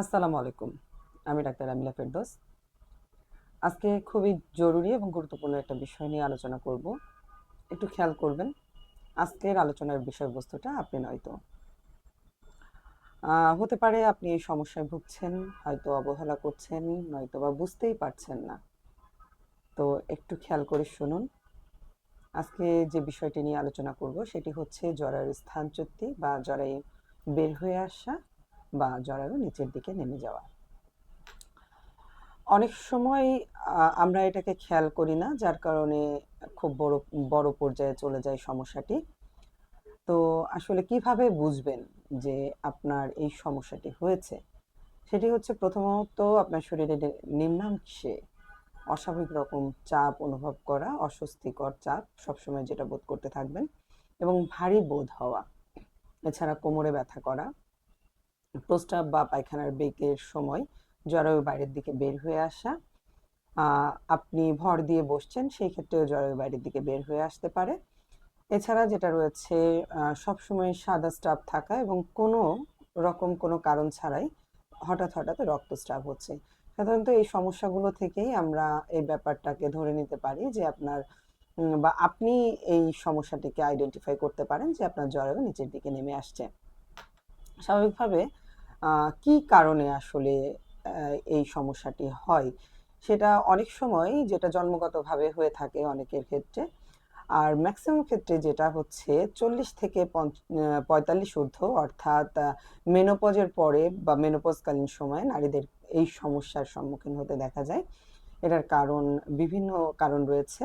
আসসালামু আলাইকুম। আমি ডাক্তার আমিলা ফেরদোস। আজকে খুবই জরুরি এবং গুরুত্বপূর্ণ একটা বিষয় নিয়ে আলোচনা করব। একটু খেয়াল করবেন, আজকের আলোচনার বিষয়বস্তুটা আপনি নয়তো হতে পারে আপনি এই সমস্যায় ভুগছেন, হয়তো অবহেলা করছেন, নয়তো বা বুঝতেই পারছেন না। তো একটু খেয়াল করে শুনুন। আজকে যে বিষয়টি নিয়ে আলোচনা করব সেটি হচ্ছে জরায়ুর স্থানচ্যুতি বা জরায়ু বের হয়ে আসা বা জরায়ু নিচের দিকে নেমে যাওয়া অনেক সময় আমরা এটাকে খেয়াল করি না, যার কারণে খুব বড় বড় পর্যায়ে চলে যায় সমস্যাটি। তো আসলে কীভাবে বুঝবেন যে আপনার এই সমস্যাটি হয়েছে? সেটি হচ্ছে প্রথমত আপনার শরীরের নিম্নাংশে অস্বাভাবিক রকম চাপ অনুভব করা, অস্বস্তিকর চাপ সবসময় যেটা বোধ করতে থাকবেন এবং ভারী বোধ হওয়া, এছাড়া কোমরে ব্যথা করা প্রস্রাব বা পায়খানার বেগের সময় জরায়ু বাইরের দিকে বের হয়ে আসা। আপনি ভর দিয়ে বসছেন, সেই ক্ষেত্রেও জরায়ু বাইরের দিকে বের হয়ে আসতে পারে। এছাড়া যেটা রয়েছে সবসময় সাদা স্টাফ থাকা এবং কোনো রকম কোনো কারণ ছাড়াই হঠাৎ হঠাৎ রক্তস্রাব হচ্ছে। সাধারণত এই সমস্যাগুলো থেকেই আমরা এই ব্যাপারটাকে ধরে নিতে পারি যে আপনার বা আপনি এই সমস্যাটিকে আইডেন্টিফাই করতে পারেন যে আপনার জরায়ু নিচের দিকে নেমে আসছে। স্বাভাবিকভাবে কি কারণে আসলে এই সমস্যাটি হয়? সেটা অনেক সময় যেটা জন্মগতভাবে হয়ে থাকে অনেকের ক্ষেত্রে। আর ম্যাক্সিমাম ক্ষেত্রে যেটা হচ্ছে, চল্লিশ থেকে পঁয়তাল্লিশ ঊর্ধ্ব, অর্থাৎ মেনোপজের পরে বা মেনোপজকালীন সময়ে নারীদের এই সমস্যার সম্মুখীন হতে দেখা যায়। এটার কারণ, বিভিন্ন কারণ রয়েছে।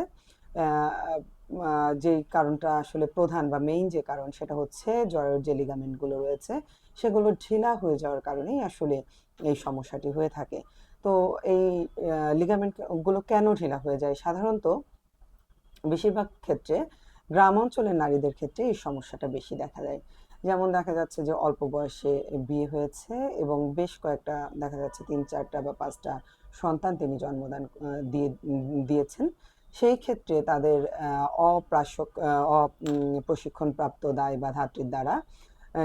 যেই কারণটা আসলে প্রধান বা মেইন যে কারণ, সেটা হচ্ছে জয়ের যে লিগামেন্টগুলো রয়েছে, সেগুলো ঢিলা হয়ে যাওয়ার কারণেই আসলে এই সমস্যাটি হয়ে থাকে। তো এই লিগামেন্টগুলো কেন ঢিলা হয়ে যায়? সাধারণত বেশিরভাগ ক্ষেত্রে গ্রাম অঞ্চলের নারীদের ক্ষেত্রে এই সমস্যাটা বেশি দেখা যায় যেমন দেখা যাচ্ছে যে অল্প বয়সে বিয়ে হয়েছে এবং বেশ কয়েকটা, দেখা যাচ্ছে তিন চারটা বা পাঁচটা সন্তান তিনি জন্মদান দিয়ে, দিয়েছেন। সেই ক্ষেত্রে তাদের আহ, অপ্রশিক্ষণপ্রাপ্ত দায় বা ধাত্রীর দ্বারা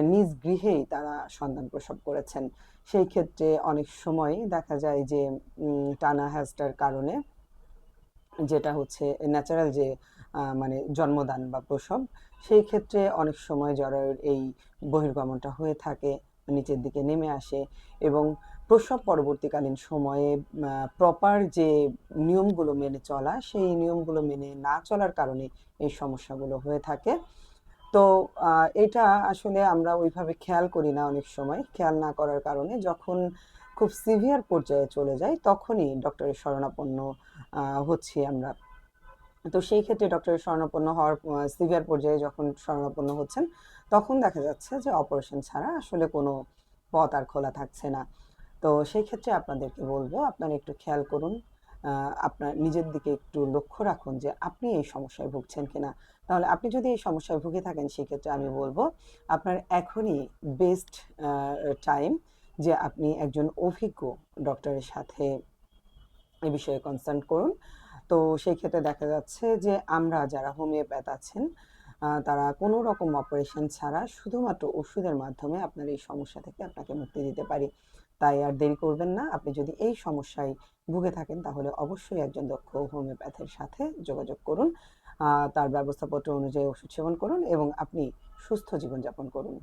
নিজ গৃহেই তারা সন্তান প্রসব করেছেন। সেই ক্ষেত্রে অনেক সময় দেখা যায় যে টানা হ্যাস্টার কারণে যেটা হচ্ছে ন্যাচারাল যে মানে জন্মদান বা প্রসব সেই ক্ষেত্রে অনেক সময় জরায়ুর এই বহির্গমনটা হয়ে থাকে। নিচের দিকে নেমে আসে এবং প্রসব পরবর্তীকালীন সময়ে প্রপার যে নিয়মগুলো মেনে চলা, সেই নিয়মগুলো মেনে না চলার কারণে এই সমস্যাগুলো হয়ে থাকে। তো এটা আসলে আমরা ওইভাবে খেয়াল করি না অনেক সময়। খেয়াল না করার কারণে যখন খুব সিভিয়ার পর্যায়ে চলে যায় তখনই ডক্টরের শরণাপন্ন হচ্ছি আমরা। তো সেই ক্ষেত্রে ডক্টরের শরণাপন্ন হওয়ার সিভিয়ার পর্যায়ে যখন শরণাপন্ন হচ্ছেন, তখন দেখা যাচ্ছে যে অপারেশন ছাড়া আসলে কোনো পথ আর খোলা থাকছে না। তো সেই ক্ষেত্রে আপনাদেরকে বলব, আপনারা একটু খেয়াল করুন আপনার নিজের দিকে একটু লক্ষ্য রাখুন যে আপনি এই সমস্যায় ভুগছেন কিনা। তাহলে আপনি যদি এই সমস্যায় ভুগে থাকেন সেক্ষেত্রে আমি বলব, আপনার এখনই বেস্ট টাইম যে আপনি একজন অভিজ্ঞ ডক্টরের সাথে এ বিষয়ে কনসার্ন করুন। তো সেই ক্ষেত্রে দেখা যাচ্ছে যে আমরা যারা হোমিওপ্যাথ আছেন তারা কোনো রকম অপারেশন ছাড়া শুধুমাত্র ওষুধের মাধ্যমে আপনার এই সমস্যা থেকে আপনাকে মুক্তি দিতে পারি। তাই আর দেরি করবেন না। আপনি যদি এই সমস্যায় ভুগে থাকেন, তাহলে অবশ্যই একজন দক্ষ হোমিওপ্যাথের সাথে যোগাযোগ করুন। তার ব্যবস্থাপত্র অনুযায়ী ওষুধ সেবন করুন এবং আপনি সুস্থ জীবনযাপন করুন।